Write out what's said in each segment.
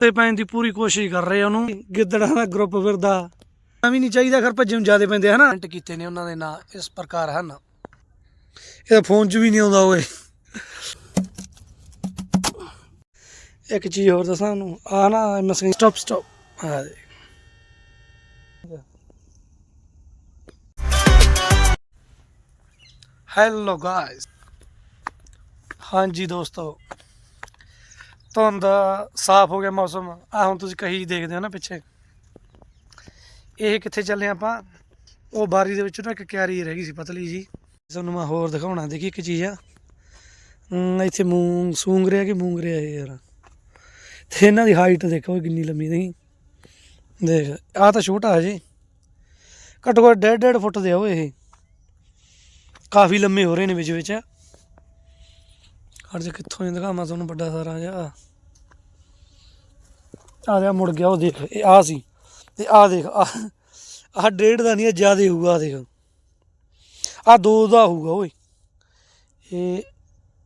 ਤੇ ਪੈਣ ਦੀ ਪੂਰੀ ਕੋਸ਼ਿਸ਼ ਕਰ ਰਹੇ ਆ ਉਹਨੂੰ। ਗਿੱਦੜਾਂ ਦਾ ਗਰੁੱਪ ਫਿਰਦਾ। ਐਵੇਂ ਨਹੀਂ ਚਾਹੀਦਾ ਖਰ ਭੱਜਣ ਜਿਆਦੇ ਪੈਂਦੇ ਹਨਾ? ਕਮੈਂਟ ਕੀਤੇ ਨੇ ਉਹਨਾਂ ਦੇ ਨਾਂ ਇਸ ਪ੍ਰਕਾਰ ਹਨ? ਇਹਦਾ ਫੋਨ 'ਚ ਵੀ ਨਹੀਂ ਆਉਂਦਾ ਓਏ। ਇੱਕ ਚੀਜ਼ ਹੋਰ ਦੱਸਾਂ ਉਹਨੂੰ। ਆ ਨਾ ਮਸਕੀ ਸਟਾਪ ਸਟਾਪ ਆ ਦੇ ਹੈਲੋ ਗਾਇਸ ਹਾਂਜੀ ਦੋਸਤੋ। ਧੁੰਦ ਸਾਫ਼ ਹੋ ਗਿਆ ਮੌਸਮ। ਆ ਹੁਣ ਤੁਸੀਂ ਕਹੀ ਦੇਖਦੇ ਹੋ ਨਾ ਪਿੱਛੇ। ਇਹ ਕਿੱਥੇ ਚੱਲੇ ਆਪਾਂ? ਉਹ ਬਾਰੀ ਦੇ ਵਿੱਚ ਨਾ ਇੱਕ ਕਿਆਰੀ ਰਹਿ ਗਈ ਸੀ, ਪਤਲੀ ਜੀ ਤੁਹਾਨੂੰ ਮੈਂ ਹੋਰ ਦਿਖਾਉਣਾ। ਦੇਖੀ ਇੱਕ ਚੀਜ਼ ਆ। ਇੱਥੇ ਮੂੰਗ, ਸੂੰਗ ਰਿਹਾ ਕਿ ਮੂੰਗ ਰਿਹਾ ਇਹ ਯਾਰ? ਤੇ ਇਹਨਾਂ ਦੀ ਹਾਈਟ ਦੇਖੋ ਕਿੰਨੀ ਲੰਮੀ ਨਹੀਂ। ਦੇਖ ਆ ਤਾਂ ਛੋਟਾ ਹੈ ਜੀ ਘੱਟੋ ਘੱਟ ਡੇਢ ਡੇਢ ਫੁੱਟ ਦੇ ਆ ਉਹ ਇਹ। ਕਾਫੀ ਲੰਮੇ ਹੋ ਰਹੇ ਨੇ ਵਿੱਚ ਵਿੱਚ। ਹਰ ਜੇ, ਕਿੱਥੋਂ ਇਹ ਦਿਖਾਵਾਂ ਤੁਹਾਨੂੰ ਵੱਡਾ ਸਾਰਾ ਜਿਹਾ। ਆ ਜਾ ਮੁੜ ਗਿਆ, ਉਹ ਦੇਖ, ਇਹ ਆ ਸੀ। ਤੇ ਆ ਦੇਖ ਆ ਡੇਢ ਦਾ ਨਹੀਂ, ਇਹ ਜ਼ਿਆਦਾ ਹੋਊਗਾ, ਆਹ ਦੇਖ। ਆ ਦੋ ਦਾ ਹੋਊਗਾ, ਓਏ। ਇਹ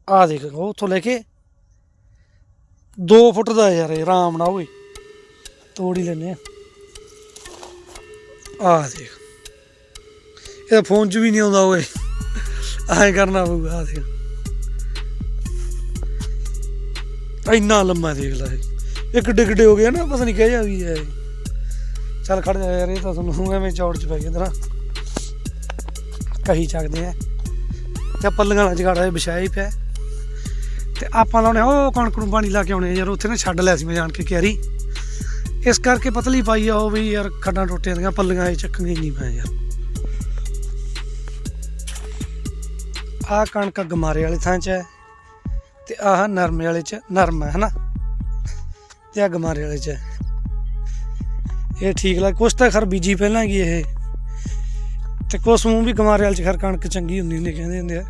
ਆ ਦੇਖ, ਉਹ ਉੱਥੋਂ ਲੈ ਕੇ 2 ਫੁੱਟ ਦਾ ਯਾਰ, ਇਹ ਆਰਾਮ ਨਾਲ, ਓਏ। ਤੋੜ ਹੀ ਲੈਨੇ ਆ। ਆ ਦੇਖ। ਇਹ ਫੋਨ 'ਚ ਵੀ ਨਹੀਂ ਆਉਂਦਾ, ਓਏ। ਐਂ ਕਰਨਾ ਪਊਗਾ ਆ ਦੇਖ। ਇੰਨਾ ਲੰਮਾ ਦੇਖ ਲੈ ਇਹ ਇੱਕ ਡਿਗਡੇ ਹੋ ਗਏ ਨਾ, ਪਤਾ ਨਹੀਂ ਕਹਿ ਜਾ ਵੀ ਹੈ। ਚੱਲ ਖੜ ਜਾ ਯਾਰ, ਇਹ ਤਾਂ ਤੁਹਾਨੂੰ ਐਵੇਂ ਚੌੜ ਚ ਪੈ ਗਿਆ ਤੇਰਾ ਕਹੀ ਚੱਕਦੇ ਆ। ਤੇ ਪੱਲੀਆਂ ਨਾਲ ਜਗਾੜਾ ਵਿਛਾਇਆ ਹੀ ਪਿਆ। ਤੇ ਆਪਾਂ ਲਾਉਣੇ ਉਹ ਕਣਕ ਨੂੰ ਪਾਣੀ ਲਾ ਕੇ ਆਉਣੇ ਯਾਰ, ਉੱਥੇ ਨਾ ਛੱਡ ਲਿਆ ਸੀ ਮੈਂ ਜਾਣ ਕੇ ਕਿਆਰੀ। ਇਸ ਕਰਕੇ ਪਤਲੀ ਪਾਈ ਆ ਉਹ ਵੀ ਯਾਰ, ਖੱਡਾਂ ਟੁੱਟੀਆਂ ਦੀਆਂ, ਪੱਲੀਆਂ ਇਹ ਚੱਕਣੀਆਂ ਨਹੀਂ ਪੈ ਯਾਰ। ਆਹ ਕਣਕ ਗਮਾਰੇ ਵਾਲੇ ਥਾਂ 'ਚ ਹੈ, ਤੇ ਆਹ ਨਰਮੇ ਵਾਲੇ 'ਚ ਨਰਮ ਹੈ, ਹਨਾ? ਤੇ ਆ ਗਮਾਰੇ ਵਾਲੇ 'ਚ। ਇਹ ਠੀਕ ਲੱਗ, ਕੁਛ ਤਾਂ ਖਰ ਬੀਜੀ ਪਹਿਲਾਂ ਗਈ ਇਹ? ਤੇ ਕੁਛ ਮੂੰਹ ਵੀ ਗਮਾਰੇ ਵਾਲੇ 'ਚ ਖਰ ਕਣਕ ਚੰਗੀ ਹੁੰਦੀ ਹੁੰਦੀ ਕਹਿੰਦੇ ਹੁੰਦੇ ਆ।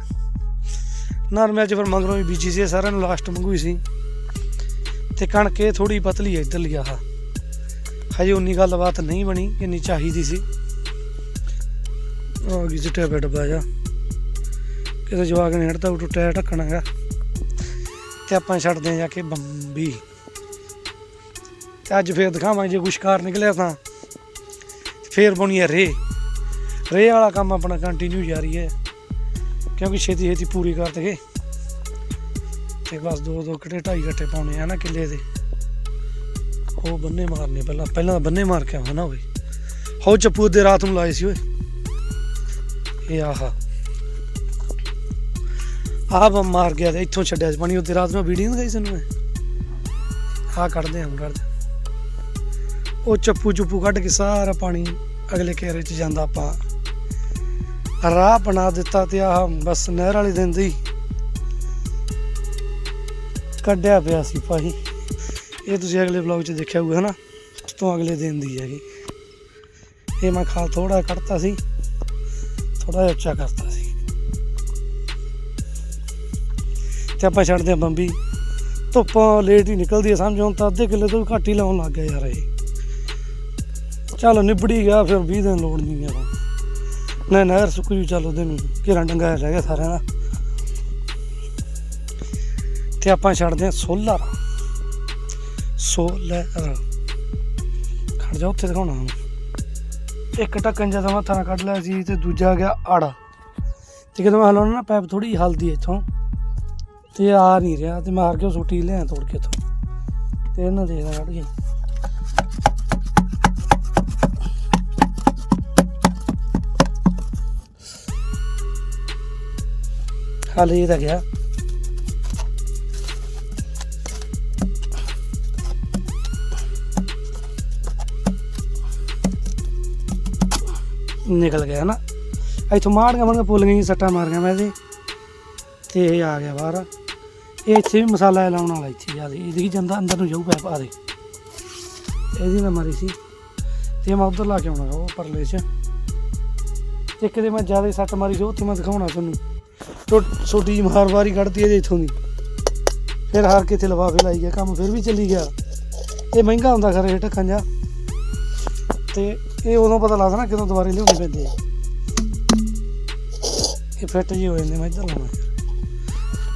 ਨਰਮੇ 'ਚ ਫਿਰ ਮਗਰੋਂ ਵੀ ਬੀਜੀ ਸੀ, ਇਹ ਸਾਰਿਆਂ ਨੂੰ ਲਾਸਟ ਮੰਗੂਈ ਸੀ। ਤੇ ਕਣਕ ਇਹ ਥੋੜੀ ਪਤਲੀ ਹੈ ਇੱਧਰਲੀ ਆਹ ਹਜੇ ਉਨੀ ਗੱਲਬਾਤ ਨਹੀਂ ਬਣੀ ਕਿੰਨੀ ਚਾਹੀਦੀ ਸੀ। ਆ ਗਈ ਚਿੱਟਾ ਬੈਡ ਪਾ ਜਾ। ਕਿਤੇ ਜਵਾਕ ਨੇ ਹੜਤਾ ਟੁੱਟਿਆ ਢੱਕਣਾ ਹੈਗਾ ਤੇ ਆਪਾਂ ਛੱਡਦੇ ਹਾਂ ਜਾ ਕੇ ਬੰਬੀ। ਤੇ ਅੱਜ ਫੇਰ ਦਿਖਾਵਾਂ ਜੇ ਕੁਛ ਕਾਰ ਨਿਕਲਿਆ ਤਾਂ। ਫੇਰ ਬਣੀ ਹੈ ਰੇ। ਰੇ ਵਾਲਾ ਕੰਮ ਆਪਣਾ ਕੰਟੀਨਿਊ ਜਾਰੀ ਹੈ। ਕਿਉਂਕਿ ਛੇਤੀ ਛੇਤੀ ਪੂਰੀ ਕਰ ਦਗੇ। ਤੇ ਬਸ ਦੋ ਦੋ ਕਿੱਟੇ ਢਾਈ ਗੱਟੇ ਪਾਉਣੇ ਆ ਨਾ ਕਿੱਲੇ ਦੇ। ਉਹ ਬੰਨੇ ਮਾਰਨੇ ਪਹਿਲਾਂ ਪਹਿਲਾਂ ਤਾਂ ਬੰਨੇ ਮਾਰ ਕੇ ਆਉਣਾ ਨਾ ਹੋ ਚੱਪੂ ਦੇ ਰਾਤ ਨੂੰ ਲਾਏ ਸੀ ਓਏ। ਇਹ ਆਹਾ। ਆਹ ਬੰਮ ਮਾਰ ਗਿਆ ਤੇ ਇੱਥੋਂ ਛੱਡਿਆ ਸੀ। ਪਾਣੀ ਉੱਤੇ ਰਾਤ ਨੂੰ ਵੀਡੀਓ ਨਹੀਂ ਗਈ ਸਾਨੂੰ ਮੈਂ। ਆਹ ਕੱਢਦੇ ਹਾਂ ਹੁਣ ਕੱਢਦੇ ਉਹ ਚੱਪੂ ਚੁੱਪੂ ਕੱਢ ਕੇ ਸਾਰਾ ਪਾਣੀ ਅਗਲੇ ਘੇਰੇ 'ਚ ਜਾਂਦਾ ਆਪਾਂ। ਰਾਹ ਬਣਾ ਦਿੱਤਾ ਤੇ ਆਹ ਬਸ ਨਹਿਰ ਵਾਲੇ ਦਿਨ ਦੀ। ਕੱਢਿਆ ਪਿਆ ਸੀ ਭਾਈ। ਇਹ ਤੁਸੀਂ ਅਗਲੇ ਵਲੌਗ 'ਚ ਦੇਖਿਆ ਹੋਊਗਾ, ਹਨਾ? ਉਸ ਤੋਂ ਅਗਲੇ ਦਿਨ ਦੀ ਹੈਗੀ। ਇਹ ਮੈਂ ਖਾਲ ਥੋੜਾ ਕੱਢਤਾ ਸੀ। ਥੋੜਾ ਜਿਹਾ ਉੱਚਾ ਕਰਤਾ ਸੀ। ਤੇ ਆਪਾਂ ਛੱਡਦੇ ਆ ਬੰਬੀ। ਧੁੱਪ ਲੇਟ ਹੀ ਨਿਕਲਦੀ ਹੈ ਸਮਝੋ ਤਾਂ ਅੱਧੇ ਕਿੱਲੇ ਤੋਂ ਵੀ ਘੱਟ ਹੀ ਲਾਉਣ ਲੱਗ ਗਿਆ ਯਾਰ ਇਹ। ਚੱਲ ਨਿਬੜੀ ਗਿਆ, ਫਿਰ 20 ਦਿਨ ਲੋੜ ਨਹੀਂ ਯਾਰ ਨਾ ਨਹਿਰ ਸੁੱਕ ਜੂ, ਚੱਲ ਉਹਦੇ ਨੂੰ ਘੇਰਾ ਡੰਗਾਇਆ ਰਹਿ ਗਿਆ ਸਾਰਿਆਂ ਦਾ। ਤੇ ਆਪਾਂ ਛੱਡਦੇ ਹਾਂ ਸੋਲਰ। ਸੋਲਰ। ਖੜ ਜਾ, ਉੱਥੇ ਦਿਖਾਉਣਾ ਇੱਕ ਟੱਕਣ ਜਦੋਂ ਮੈਂ ਥਾਂ ਕੱਢ ਲਿਆ ਸੀ ਤੇ ਦੂਜਾ ਗਿਆ ਆੜਾ। ਤੇ ਜਦੋਂ ਮੈਂ ਹਲਾਉਣਾ ਨਾ ਪੈਪ ਥੋੜੀ ਹਲਦੀ ਇੱਥੋਂ। ਤੇ ਆ ਨਹੀਂ ਰਿਹਾ, ਤੇ ਮਾਰ ਕੇ ਉਹ ਸੁੱਟੀ ਲਿਆ ਤੋੜ ਕੇ ਇੱਥੋਂ। ਤੇ ਇਹਨਾਂ ਦੇਖਦਾ ਕੱਢ ਕੇ ਹਾਲੇ ਇਹ ਤਾਂ ਗਿਆ। ਨਿਕਲ ਗਿਆ ਨਾ। ਇੱਥੋਂ ਮਾੜੀਆਂ ਮਾੜੀਆਂ ਪੁੱਲ ਗਈਆਂ ਸੱਟਾਂ ਮਾਰੀਆਂ ਮੈਂ ਇਹਦੇ। ਤੇ ਇਹ ਆ ਗਿਆ ਬਾਹਰ। ਇਹ ਇੱਥੇ ਵੀ ਮਸਾਲਾ ਲਾਉਣ ਵਾਲਾ ਇੱਥੇ ਆ। ਜ਼ਿਆਦਾ ਇਹਦੀ ਜਾਂਦਾ, ਅੰਦਰ ਨੂੰ ਜਾਊ ਪੈਪ ਆ ਦੇ। ਇਹਦੀ ਮੈਂ ਮਾਰੀ ਸੀ। ਤੇ ਮੈਂ ਉਧਰ ਲਾ ਕੇ ਆਉਣਾ ਉਹ ਪਰਲੇ 'ਚ। ਤੇ ਕਿਤੇ ਮੈਂ ਜ਼ਿਆਦਾ ਸੱਟ ਮਾਰੀ ਸੀ ਉੱਥੇ ਮੈਂ ਦਿਖਾਉਣਾ ਤੁਹਾਨੂੰ। ਟੋ ਛੋਟੀ ਹਰ ਵਾਰੀ ਕੱਢਤੀ ਇਹਦੇ ਇੱਥੋਂ ਦੀ। ਫਿਰ ਹਾਰ ਕੇ ਇੱਥੇ ਲਫਾਫੇ ਲਾਈ ਗਿਆ, ਕੰਮ ਫਿਰ ਵੀ ਚੱਲੀ ਗਿਆ। ਇਹ ਮਹਿੰਗਾ ਹੁੰਦਾ ਖਰੇ ਇਹ ਢੱਕਣ ਜਾ ਤੇ ਇਹ ਉਦੋਂ ਪਤਾ ਲੱਗਦਾ ਨਾ ਕਦੋਂ ਦੁਬਾਰੇ ਲਿਆਉਣੇ ਪੈਂਦੇ ਆ। ਇਹ ਫਿੱਟ ਜੀ ਹੋ ਜਾਂਦੇ ਮੈਂ ਇੱਧਰ ਲਾਉਣਾ।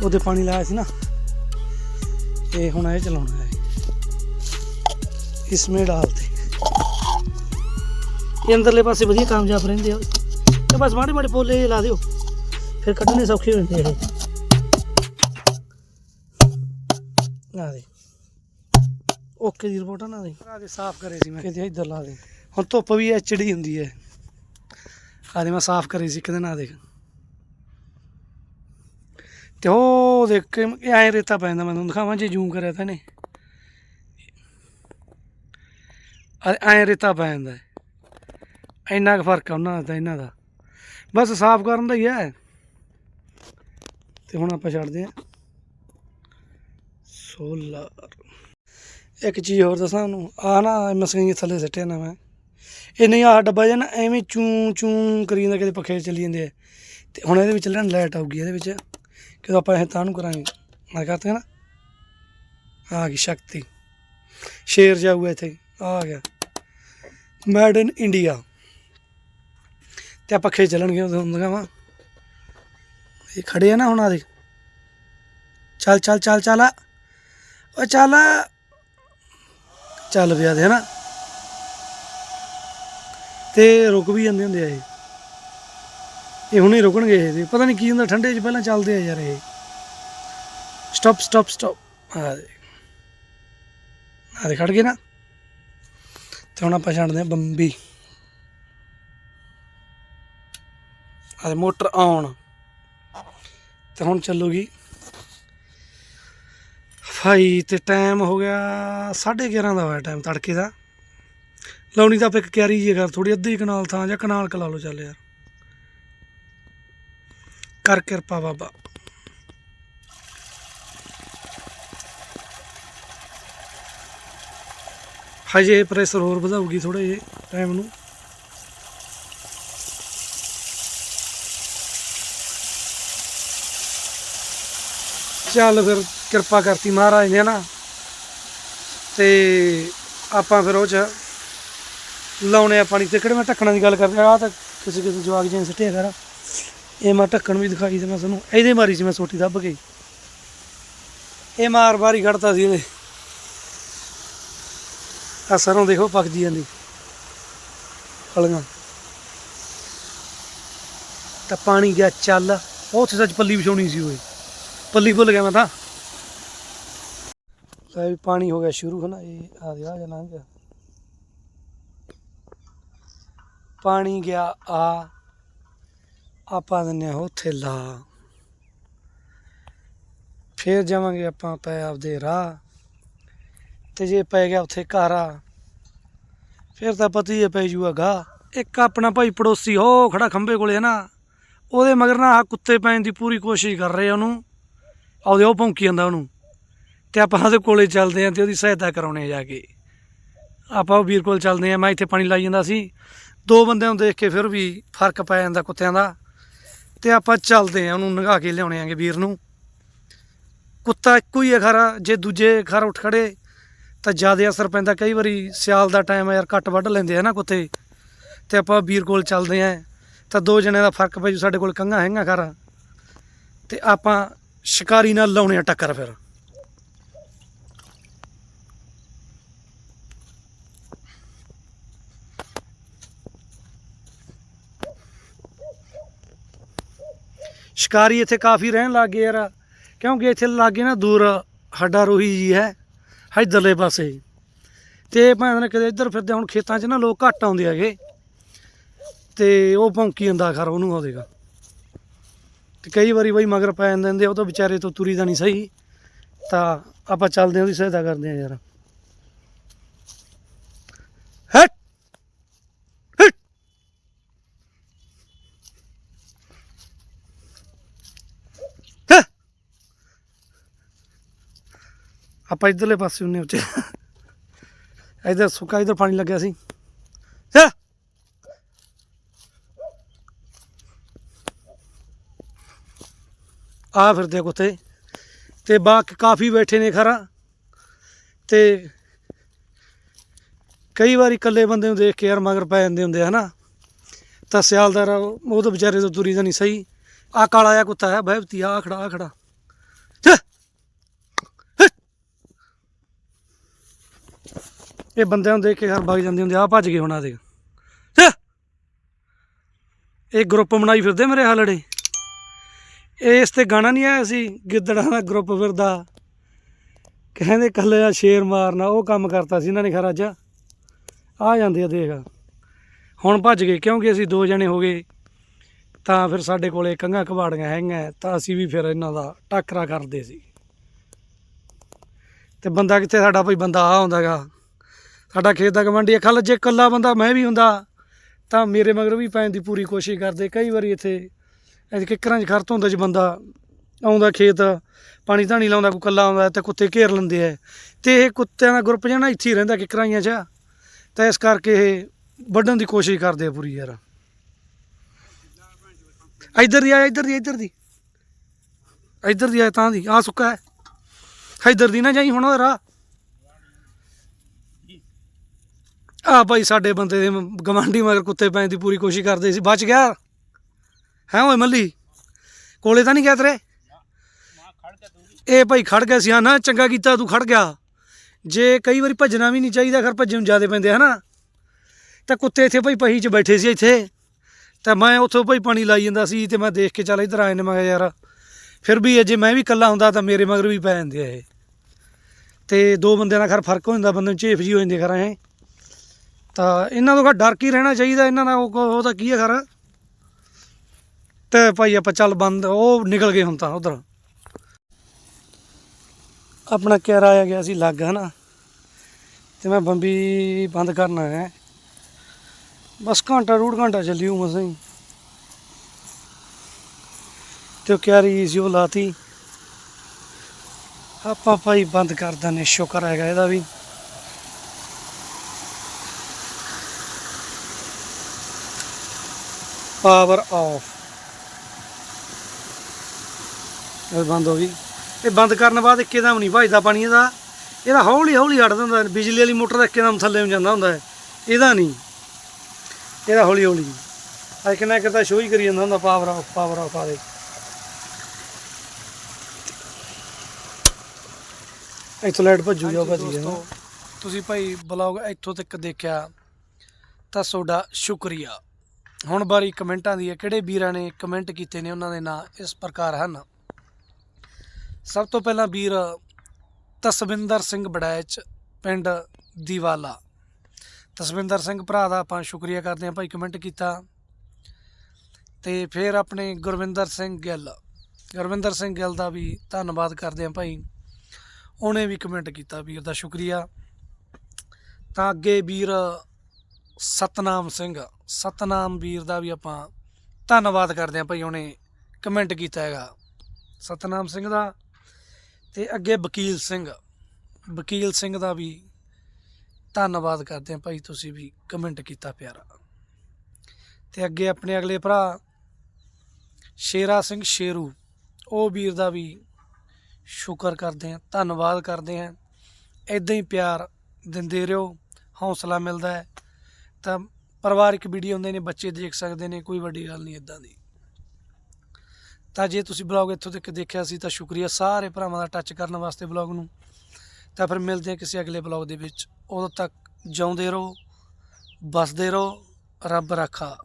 ਉਹਦੇ ਪਾਣੀ ਲਾਇਆ ਸੀ ਨਾ। ਤੇ ਹੁਣ ਇਹ ਚਲਾਉਣਾ ਹੈ। ਇਸਮੇ ਡਾਲਤੇ ਇਹ ਅੰਦਰਲੇ ਪਾਸੇ ਵਧੀਆ ਕਾਮਯਾਬ ਰਹਿੰਦੇ ਆ। ਤੇ ਬਸ ਮਾੜੇ ਮਾੜੇ ਪੋਲੇ ਲਾ ਦਿਓ। ਫਿਰ ਕੱਢਣੇ ਸੌਖੇ ਹੋ ਜਾਂਦੇ ਇਹ। ਲਾ ਦੇ। ਓਕੇ ਦੀ ਰਿਪੋਰਟ ਆ ਨਾ ਦੇ। ਆ ਦੇ ਸਾਫ਼ ਕਰੇ ਸੀ ਮੈਂ। ਕਿਤੇ ਇੱਧਰ ਲਾ ਦੇ। ਹੁਣ ਧੁੱਪ ਵੀ ਐਚਡੀ ਹੁੰਦੀ ਹੈ। ਆ ਦੇ ਮੈਂ ਸਾਫ਼ ਕਰੇ ਸੀ ਦਿਨ ਆ ਦੇਖ। ਤੇ ਉਹ ਦੇਖ ਕੇ ਐਂ ਰੇਤਾ ਪੈਂਦਾ ਮੈਂ ਤੁਹਾਨੂੰ ਦਿਖਾਵਾਂ ਜੇ ਜੂਮ ਕਰਿਆ ਤਾਂ ਨੇ ਐਂ ਰੇਤਾ ਪੈ ਜਾਂਦਾ ਹੈ। ਇੰਨਾ ਕੁ ਫ਼ਰਕ ਆ ਉਹਨਾਂ ਦਾ ਇਹਨਾਂ ਦਾ। ਬਸ ਸਾਫ਼ ਕਰਨ ਦਾ ਹੀ ਹੈ। ਤੇ ਹੁਣ ਆਪਾਂ ਛੱਡਦੇ ਹਾਂ। ਸੋਲਰ ਇੱਕ ਚੀਜ਼ ਹੋਰ ਦੱਸਾਂ ਤੁਹਾਨੂੰ। ਆ ਨਾ ਮਸਕੀਨ ਥੱਲੇ ਸਿੱਟਿਆ ਨਾ ਮੈਂ। ਇਹ ਨਹੀਂ, ਆਹ ਡੱਬਾ ਜਿਹਾ ਨਾ, ਐਵੇਂ ਚੂੰ, ਚੂ ਕਰੀ ਜਾਂਦਾ, ਕਿਤੇ ਪੱਖੇ ਚੱਲੀ ਜਾਂਦੇ ਆ। ਤੇ ਹੁਣ ਇਹਦੇ ਵਿੱਚ ਲੈਣ ਲਾਈਟ ਆਊਗੀ, ਇਹਦੇ ਵਿੱਚ। ਕਿਦੋਂ ਆਪਾਂ ਇਹ ਤਾਂ ਨੂੰ ਕਰਾਂਗੇ? ਮੈਂ ਕਹਤਾ ਨਾ। ਆ ਗਈ ਸ਼ਕਤੀ। ਸ਼ੇਰ ਜਾਊਗਾ ਇੱਥੇ। ਆ ਗਿਆ। ਮੈਡ ਇਨ ਇੰਡੀਆ ਤੇ ਪੱਖੇ ਚੱਲਣਗੇ ਉਦੋਂ ਹੁੰਦੀਆਂ ਵਾ ਇਹ ਖੜੇ ਆ ਨਾ ਹੁਣ ਆ ਦੇ ਚੱਲ ਚੱਲ ਚੱਲ ਚੱਲ ਓ ਚੱਲ ਚੱਲ ਪਿਆ ਦੇ, ਹਨਾ। ਤੇ ਰੁਕ ਵੀ ਜਾਂਦੇ ਹੁੰਦੇ ਆ ਇਹ। ਇਹ ਹੁਣੇ ਰੁਕਣਗੇ ਇਹ ਪਤਾ ਨਹੀਂ ਕੀ ਹੁੰਦਾ, ਠੰਡੇ 'ਚ ਪਹਿਲਾਂ ਚੱਲਦੇ ਆ ਯਾਰ ਇਹ। ਸਟਾਪ ਸਟਾਪ ਸਟਾਪ ਆ ਦੇ ਆ ਦੇ ਖੜ ਗਏ ਨਾ। ਤੇ ਹੁਣ ਆਪਾਂ ਛੱਡਦੇ ਆ ਬੰਬੀ। ਆ ਦੇ ਮੋਟਰ ਆਉਣ ਤੇ ਹੁਣ ਚੱਲੂਗੀ। ਭਾਈ, ਤੇ ਟਾਈਮ ਹੋ ਗਿਆ 11:30 ਦਾ ਹੋਇਆ ਟਾਈਮ ਤੜਕੇ ਦਾ। ਲਾਉਣੀ ਤਾਂ ਆਪਾਂ ਇੱਕ ਕਿਆਰੀ ਜੀ ਕਰ ਥੋੜੀ ਅੱਧੀ ਕਨਾਲ ਥਾਂ ਜਾਂ ਕਨਾਲ ਕਲਾ ਲਓ ਚੱਲ ਯਾਰ। ਕਰ ਕਿਰਪਾ ਬਾਬਾ। ਹਜੇ ਪ੍ਰੈਸ਼ਰ ਹੋਰ ਵਧਾਉਗੀ ਥੋੜੇ ਜਿਹੇ ਟਾਈਮ ਨੂੰ। ਚੱਲ ਫਿਰ ਕਿਰਪਾ ਕਰਤੀ ਮਹਾਰਾਜ ਨੇ ਨਾ। ਤੇ ਆਪਾਂ ਫਿਰ ਉਹ ਚ ਲਾਉਣੇ ਆ ਪਾਣੀ। ਤੇ ਕਿਹੜੇ ਮੈਂ ਢੱਕਣਾ ਦੀ ਗੱਲ ਕਰਦੇ ਆ ਤਾਂ ਕਿਸੇ ਕਿਸੇ ਜਵਾਗ ਜਿਹੇ ਸਿੱਟਿਆ ਕਰ ਇਹ ਮੈਂ ਢੱਕਣ ਵੀ ਦਿਖਾਈ ਤੇ ਮੈਂ ਤੁਹਾਨੂੰ, ਇਹਦੇ ਮਾਰੀ ਸੀ ਮੈਂ ਸੋਟੀ ਦੱਬ ਗਈ ਇਹ ਮਾਰ ਬਾਰੀ ਖੜਤਾ ਸੀ ਇਹਦੇ ਆ ਸਰੋਂ ਦੇਖੋ ਪੱਕਦੀ ਜਾਂਦੀ। ਫਲੀਆਂ। ਤਾਂ ਪਾਣੀ ਗਿਆ ਚੱਲ, ਉਹ ਉੱਥੇ ਸੱਚ ਪੱਲੀ ਵਿਛਾਉਣੀ ਸੀ ਓਏ ਪੱਲੀ ਭੁੱਲ ਗਿਆ ਮੈਂ ਤਾਂ। ਲੈ ਵੀ ਪਾਣੀ ਹੋ ਗਿਆ ਸ਼ੁਰੂ ਹੈ ਨਾ ਇਹ ਆ ਗਿਆ ਜਾਂ ਲੰਘ ਗਿਆ ਪਾਣੀ ਗਿਆ, ਆ, ਆਪਾਂ ਦਿੰਨੇ ਆ ਉੱਥੇ ਲਾ ਫੇਰ ਜਾਵਾਂਗੇ ਆਪਾਂ ਪੈ ਆਪਦੇ ਰਾਹ। ਤੇ ਜੇ ਪੈ ਗਿਆ ਉੱਥੇ ਘਾਰਾ, ਫਿਰ ਤਾਂ ਪਤਾ ਹੀ ਹੈ ਪੈ ਜੂਗਾ ਇੱਕ ਆਪਣਾ ਭਾਈ ਪੜੋਸੀ ਹੋ ਖੜਾ ਖੰਬੇ ਕੋਲੇ ਹੈ ਨਾ ਉਹਦੇ ਮਗਰ ਨਾ ਆਹ ਕੁੱਤੇ ਪੈਣ ਦੀ ਪੂਰੀ ਕੋਸ਼ਿਸ਼ ਕਰ ਰਹੇ ਉਹਨੂੰ। ਆਉਦੇ ਉਹ ਭੌਂਕੀ ਜਾਂਦਾ ਉਹਨੂੰ। ਤੇ ਆਪਾਂ ਉਹਦੇ ਕੋਲੇ ਚੱਲਦੇ ਆਂ ਤੇ ਉਹਦੀ ਸਹਾਇਤਾ ਕਰਾਉਣੇ ਜਾ ਕੇ। ਆਪਾਂ ਉਹ ਵੀਰ ਕੋਲ ਚੱਲਦੇ ਆਂ ਮੈਂ ਇੱਥੇ ਪਾਣੀ ਲਾਈ ਜਾਂਦਾ ਸੀ। ਦੋ ਬੰਦਿਆਂ ਨੂੰ ਦੇਖ ਕੇ ਫਿਰ ਵੀ ਫ਼ਰਕ ਪੈ ਜਾਂਦਾ ਕੁੱਤਿਆਂ ਦਾ। ਤੇ ਆਪਾਂ ਚੱਲਦੇ ਆਂ ਉਹਨੂੰ ਨਗਾ ਕੇ ਲਿਆਉਣੇ ਆਂਗੇ ਵੀਰ ਨੂੰ। ਕੁੱਤਾ ਇੱਕੋ ਹੀ ਹੈ ਖਰਾ, ਜੇ ਦੂਜੇ ਖਰ ਉੱਠ ਖੜੇ, ਤਾਂ ਜ਼ਿਆਦਾ ਅਸਰ ਪੈਂਦਾ। ਕਈ ਵਾਰੀ ਸਿਆਲ ਦਾ ਟਾਈਮ ਯਾਰ, ਘੱਟ ਵੱਢ ਲੈਂਦੇ ਆ ਨਾ ਕੁੱਤੇ। ਤੇ ਆਪਾਂ ਵੀਰ ਕੋਲ ਚੱਲਦੇ ਆਂ ਤਾਂ ਦੋ ਜਣੇ ਦਾ ਫ਼ਰਕ ਪੈ ਜੂ, ਸਾਡੇ ਕੋਲ ਕੰਗਾ ਹੈਗਾ ਖਰਾ। ਤੇ ਆਪਾਂ ਸ਼ਿਕਾਰੀ ਨਾਲ ਲਾਉਣੇ ਆ ਟੱਕਰ ਫਿਰ। ਸ਼ਿਕਾਰੀ ਇੱਥੇ ਕਾਫੀ ਰਹਿਣ ਲੱਗ ਗਏ ਯਾਰ, ਕਿਉਂਕਿ ਇੱਥੇ ਲਾਗੇ ਨਾ ਦੂਰ ਹੱਡਾ ਰੋਹੀ ਜੀ ਹੈ ਇੱਧਰਲੇ ਪਾਸੇ। ਤੇ ਭਾਵੇਂ ਨਾ ਕਦੇ ਇੱਧਰ ਫਿਰਦੇ, ਹੁਣ ਖੇਤਾਂ 'ਚ ਨਾ ਲੋਕ ਘੱਟ ਆਉਂਦੇ ਹੈਗੇ। ਤੇ ਉਹ ਭੌਂਕੀ ਜਾਂਦਾ ਖਰ, ਉਹਨੂੰ ਆਉਦੇਗਾ ਤੇ ਕਈ ਵਾਰੀ ਬਈ ਮਗਰ ਪੈ ਜਾਂਦੇ ਆ, ਉਹ ਤਾਂ ਵਿਚਾਰੇ ਤੋਂ ਤੁਰੀ ਦਾ ਨਹੀਂ ਸਹੀ। ਤਾਂ ਆਪਾਂ ਚੱਲਦੇ ਹਾਂ ਉਹਦੀ ਸਹਾਇਤਾ ਕਰਦੇ ਹਾਂ ਯਾਰ। ਹਟ! ਆਪਾਂ ਇਧਰਲੇ ਪਾਸੇ ਹੁੰਨੇ ਉੱਤੇ ਇਧਰ ਸੁੱਕਾ ਇਧਰ ਪਾਣੀ ਲੱਗਿਆ ਸੀ। ਆ ਫਿਰਦੇ ਆ ਕੁੱਤੇ। ਤੇ ਬਾਕੀ ਕਾਫੀ ਬੈਠੇ ਨੇ ਖਰਾ। ਤੇ ਕਈ ਵਾਰੀ ਇਕੱਲੇ ਬੰਦੇ ਨੂੰ ਦੇਖ ਕੇ ਯਾਰ ਮਗਰ ਪੈ ਜਾਂਦੇ ਹੁੰਦੇ ਆ, ਹਨਾ। ਤਾਂ ਸਿਆਲਦਾਰ ਉਹ ਤਾਂ ਵਿਚਾਰੇ ਤੋਂ ਤੁਰੀ ਦਾ ਨਹੀਂ ਸਹੀ। ਆ ਕਾਲਾ ਜਿਹਾ ਕੁੱਤਾ ਹੈ ਬਹਿਬਤੀ ਆ ਖੜਾ ਆ ਖੜਾ। ਇਹ ਬੰਦਿਆਂ ਨੂੰ ਦੇਖ ਕੇ ਘਰ ਵਗ ਜਾਂਦੇ ਹੁੰਦੇ ਆ ਭੱਜ ਗਏ ਹੁਣ ਆ ਦੇਖ। ਇਹ ਗਰੁੱਪ ਬਣਾਈ ਫਿਰਦੇ ਮੇਰੇ ਹਾਲੜੇ ਇਸ ਤੇ ਗਾਣਾ ਨਹੀਂ ਆਇਆ ਸੀ, ਗਿੱਦੜਾਂ ਦਾ ਗਰੁੱਪ ਫਿਰਦਾ ਕਹਿੰਦੇ ਕੱਲੇ ਆ ਸ਼ੇਰ ਮਾਰਨਾ, ਉਹ ਕੰਮ ਕਰਤਾ ਸੀ ਇਹਨਾਂ ਨੇ ਖਰਾ ਅੱਜ। ਆ ਜਾਂਦੇ ਆ ਦੇਖ। ਹੁਣ ਭੱਜ ਗਏ, ਕਿਉਂਕਿ ਅਸੀਂ ਦੋ ਜਣੇ ਹੋ ਗਏ, ਤਾਂ ਫਿਰ ਸਾਡੇ ਕੋਲੇ ਕੰਘਾ ਕਬਾੜੀਆਂ ਹੈਗੀਆਂ, ਤਾਂ ਅਸੀਂ ਵੀ ਫਿਰ ਇਹਨਾਂ ਦਾ ਟੱਕਰਾ ਕਰਦੇ ਸੀ। ਤੇ ਬੰਦਾ ਕਿੱਥੇ, ਸਾਡਾ ਭਾਈ ਬੰਦਾ ਆ ਹੁੰਦਾਗਾ ਸਾਡਾ ਖੇਤ ਦਾ ਗਵੰਡੀ ਅੱਖਾਂ ਜੇ ਇਕੱਲਾ ਬੰਦਾ, ਮੈਂ ਵੀ ਹੁੰਦਾ, ਤਾਂ ਮੇਰੇ ਮਗਰ ਵੀ ਪੈਣ ਦੀ ਪੂਰੀ ਕੋਸ਼ਿਸ਼ ਕਰਦੇ, ਕਈ ਵਾਰੀ ਇੱਥੇ ਕਿੱਕਰਾਂ 'ਚ ਖਰਤ ਹੁੰਦਾ ਜੀ ਬੰਦਾ ਆਉਂਦਾ ਖੇਤ, ਪਾਣੀ ਧਾਣੀ ਲਾਉਂਦਾ, ਕੋਈ ਕੱਲਾ ਆਉਂਦਾ ਤੇ ਕੁੱਤੇ ਘੇਰ ਲੈਂਦੇ ਐ ਤੇ ਇਹ ਕੁੱਤਿਆਂ ਦਾ ਗਰੁੱਪ ਜਣਾ ਇੱਥੇ ਹੀ ਰਹਿੰਦਾ ਕਿੱਕਰਾਂਆਂ 'ਚ। ਤਾਂ ਇਸ ਕਰਕੇ ਇਹ ਵੱਢਣ ਦੀ ਕੋਸ਼ਿਸ਼ ਕਰਦੇ ਆ ਪੂਰੀ ਯਾਰ। ਇੱਧਰ ਦੀ ਆ, ਇੱਧਰ ਦੀ ਇੱਧਰ ਦੀ। ਇੱਧਰ ਦੀ ਆ, ਤਾਂ ਦੀ। ਆ ਸੁੱਕਾ ਹੈ। ਇੱਧਰ ਦੀ ਨਾ ਜਾਈ ਹੁਣ ਉਹਦਾ ਰਾਹ ਆ ਭਾਈ ਸਾਡੇ ਬੰਦੇ ਦੇ ਗਵਾਂਢੀ ਮਗਰ ਕੁੱਤੇ ਪੈਣ ਦੀ ਪੂਰੀ ਕੋਸ਼ਿਸ਼ ਕਰਦੇ ਸੀ। ਬਚ ਗਿਆ। ਹੈ ਓਏ ਮੱਲੀ? ਕੋਲੇ ਤਾਂ ਨਹੀਂ ਗਿਆ ਤੇਰੇ? ਇਹ ਭਾਈ ਖੜ ਗਿਆ ਸੀ ਨਾ ਚੰਗਾ ਕੀਤਾ ਤੂੰ ਖੜ ਗਿਆ। ਜੇ ਕਈ ਵਾਰੀ ਭੱਜਣਾ ਵੀ ਨਹੀਂ ਚਾਹੀਦਾ ਖਰ ਭੱਜਣ ਜ਼ਿਆਦੇ ਪੈਂਦੇ ਹਨਾ? ਤਾਂ ਕੁੱਤੇ ਇੱਥੇ ਭਾਈ ਪਹੀ 'ਚ ਬੈਠੇ ਸੀ ਇੱਥੇ। ਤਾਂ ਮੈਂ ਉੱਥੋਂ ਭਾਈ ਪਾਣੀ ਲਾਈ ਜਾਂਦਾ ਸੀ ਤੇ ਮੈਂ ਦੇਖ ਕੇ ਚੱਲ ਇੱਧਰ ਆਏ ਨੇ ਮੈਂ ਯਾਰ ਫਿਰ ਵੀ ਜੇ ਮੈਂ ਵੀ ਇਕੱਲਾ ਹੁੰਦਾ ਤਾਂ ਮੇਰੇ ਮਗਰ ਵੀ ਪੈ ਜਾਂਦੇ ਇਹ। ਤੇ ਦੋ ਬੰਦਿਆਂ ਨਾਲ ਖਰ ਫ਼ਰਕ ਹੋ ਜਾਂਦਾ ਬੰਦੇ ਨੂੰ ਝੇਫ ਜੀ ਹੋ ਜਾਂਦੀ ਖਰਾ ਇਹ ਤਾਂ ਇਹਨਾਂ ਤੋਂ ਖਰ ਡਰ ਕੀ ਰਹਿਣਾ ਚਾਹੀਦਾ ਇਹਨਾਂ ਨਾਲ ਉਹ ਤਾਂ ਕੀ ਹੈ ਖਰ? ਤੇ ਭਾਈ ਆਪਾਂ ਚੱਲ ਬੰਦ, ਉਹ ਨਿਕਲ ਗਏ ਹੁਣ ਤਾਂ ਉਧਰ। ਆਪਣਾ ਕਿਹੜਾ ਆਇਆ ਗਿਆ ਸੀ ਲੱਗ, ਹਨਾ? ਤੇ ਮੈਂ ਬੰਬੀ ਬੰਦ ਕਰਨਾ ਹੈ ਬਸ ਘੰਟਾ, ਡੂਢ ਘੰਟਾ ਚੱਲਿਓ ਮਸਾਂ ਹੀ ਤੇ ਉਹ ਕਿਆਰੀ ਸੀ ਉਹ ਲਾਤੀ। ਆਪਾਂ ਭਾਈ ਬੰਦ ਕਰ ਦਨੇ ਸ਼ੁਕਰ ਹੈਗਾ ਇਹਦਾ ਵੀ। ਪਾਵਰ ਆਫ ਇਹ ਬੰਦ ਹੋ ਗਈ। ਇਹ ਬੰਦ ਕਰਨ ਬਾਅਦ ਇੱਕਦਮ ਨਹੀਂ ਭਜਦਾ ਪਾਣੀ ਇਹਦਾ। ਇਹਦਾ ਹੌਲੀ ਹੌਲੀ ਹਟ ਦਿੰਦਾ ਬਿਜਲੀ ਵਾਲੀ ਮੋਟਰ ਦਾ ਇੱਕਦਮ ਥੱਲੇ ਨੂੰ ਜਾਂਦਾ ਹੁੰਦਾ ਹੈ। ਇਹਦਾ ਨਹੀਂ। ਇਹਦਾ ਹੌਲੀ ਹੌਲੀ। ਅੱਜ ਕਿੰਨਾ ਕਰਦਾ ਸ਼ੋਅ ਹੀ ਕਰੀ ਜਾਂਦਾ ਹੁੰਦਾ ਪਾਵਰ ਆਫ ਪਾਵਰ ਆਫ ਆ ਦੇ ਇੱਥੋਂ ਲਾਈਟ ਭੱਜੂ ਜਾਓ ਭੱਜ ਗਿਆ ਤੁਸੀਂ ਭਾਈ ਬਲੌਗ ਇੱਥੋਂ ਤੱਕ ਦੇਖਿਆ, ਤਾਂ ਤੁਹਾਡਾ ਸ਼ੁਕਰੀਆ। ਹੁਣ ਬਾਰੀ ਕਮੈਂਟਾਂ ਦੀ ਹੈ, ਕਿਹੜੇ ਵੀਰਾਂ ਨੇ ਕਮੈਂਟ ਕੀਤੇ ਨੇ, ਉਹਨਾਂ ਦੇ ਨਾਂ ਇਸ ਪ੍ਰਕਾਰ ਹਨ। ਸਭ ਤੋਂ ਪਹਿਲਾਂ ਵੀਰ ਤਸਵਿੰਦਰ ਸਿੰਘ ਬੜੈਚ, ਪਿੰਡ ਦੀਵਾਲਾ। ਤਸਵਿੰਦਰ ਸਿੰਘ ਭਰਾ ਦਾ ਆਪਾਂ ਸ਼ੁਕਰੀਆ ਕਰਦੇ ਹਾਂ ਭਾਈ ਕਮੈਂਟ ਕੀਤਾ। ਤੇ ਫਿਰ ਆਪਣੇ ਗੁਰਵਿੰਦਰ ਸਿੰਘ ਗਿੱਲ। ਗੁਰਵਿੰਦਰ ਸਿੰਘ ਗਿੱਲ ਦਾ ਵੀ ਧੰਨਵਾਦ ਕਰਦੇ ਹਾਂ ਭਾਈ। ਉਹਨੇ ਵੀ ਕਮੈਂਟ ਕੀਤਾ ਵੀਰ ਦਾ ਸ਼ੁਕਰੀਆ। ਤਾਂ ਅੱਗੇ ਵੀਰ ਸਤਨਾਮ ਸਿੰਘ। ਸਤਨਾਮ ਵੀਰ ਦਾ ਵੀ ਆਪਾਂ ਧੰਨਵਾਦ ਕਰਦੇ ਹਾਂ ਭਾਈ, ਉਹਨੇ ਕਮੈਂਟ ਕੀਤਾ ਹੈਗਾ। ਸਤਨਾਮ ਸਿੰਘ ਦਾ ਤੇ ਅੱਗੇ ਵਕੀਲ ਸਿੰਘ। ਵਕੀਲ ਸਿੰਘ ਦਾ ਵੀ ਧੰਨਵਾਦ ਕਰਦੇ ਹਾਂ ਭਾਈ, ਤੁਸੀਂ ਵੀ ਕਮੈਂਟ ਕੀਤਾ ਪਿਆਰਾ। ਤੇ ਅੱਗੇ ਆਪਣੇ ਅਗਲੇ ਭਰਾ ਸ਼ੇਰਾ ਸਿੰਘ ਸ਼ੇਰੂ, ਉਹ ਵੀਰ ਦਾ ਵੀ ਸ਼ੁਕਰ ਕਰਦੇ ਹਾਂ, ਧੰਨਵਾਦ ਕਰਦੇ ਹਾਂ। ਇਦਾਂ ਹੀ ਪਿਆਰ ਦਿੰਦੇ ਰਹੋ, ਹੌਸਲਾ ਮਿਲਦਾ ਹੈ। ਤਾਂ ਪਰਿਵਾਰਿਕ ਵੀਡੀਓ ਹੁੰਦੇ ਨੇ, ਬੱਚੇ ਦੇਖ ਸਕਦੇ ਨੇ, ਕੋਈ ਵੱਡੀ ਗੱਲ ਨਹੀਂ ਇਦਾਂ ਦੀ। ਤਾਂ ਜੇ ਤੁਸੀਂ ਬਲੌਗ ਇੱਥੋਂ ਤੱਕ ਦੇਖਿਆ ਸੀ ਤਾਂ ਸ਼ੁਕਰੀਆ ਸਾਰੇ ਭਰਾਵਾਂ ਦਾ ਟੱਚ ਕਰਨ ਵਾਸਤੇ ਬਲੌਗ ਨੂੰ। ਤਾਂ ਫਿਰ ਮਿਲਦੇ ਹਾਂ ਕਿਸੇ ਅਗਲੇ ਬਲੌਗ ਦੇ ਵਿੱਚ। ਉਦੋਂ ਤੱਕ ਜਿਉਂਦੇ ਰਹੋ ਬਸਦੇ ਰਹੋ, ਰੱਬ ਰਾਖਾ।